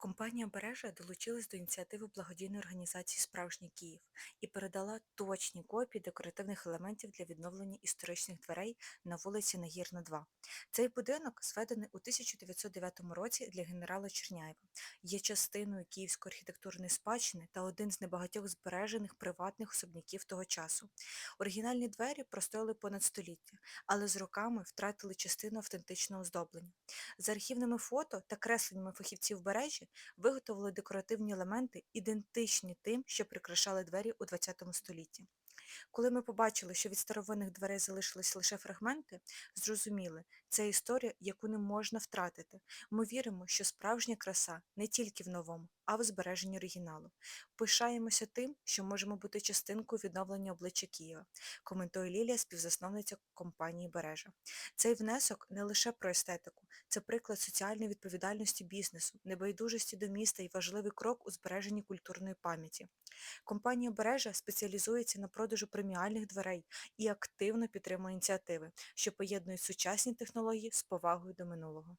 Компанія Бережа долучилась до ініціативи благодійної організації Справжній Київ і передала точні копії декоративних елементів для відновлення історичних дверей на вулиці Нагірна, 2. Цей будинок, зведений у 1909 році для генерала Черняєва, є частиною київської архітектурної спадщини та один з небагатьох збережених приватних особняків того часу. Оригінальні двері простояли понад століття, але з роками втратили частину автентичного оздоблення. За архівними фото та кресленнями фахівців бережі виготовили декоративні елементи, ідентичні тим, що прикрашали двері у ХХ столітті. Коли ми побачили, що від старовинних дверей залишились лише фрагменти, зрозуміли, це історія, яку не можна втратити. Ми віримо, що справжня краса не тільки в новому, а в збереженні оригіналу. Пишаємося тим, що можемо бути частинкою відновлення обличчя Києва, коментує Лілія, співзасновниця компанії Бережа. Цей внесок не лише про естетику, це приклад соціальної відповідальності бізнесу, небайдужості до міста і важливий крок у збереженні культурної пам'яті. Компанія Бережа спеціалізується на продажу преміальних дверей і активно підтримує ініціативи, що поєднують сучасні технології з повагою до минулого.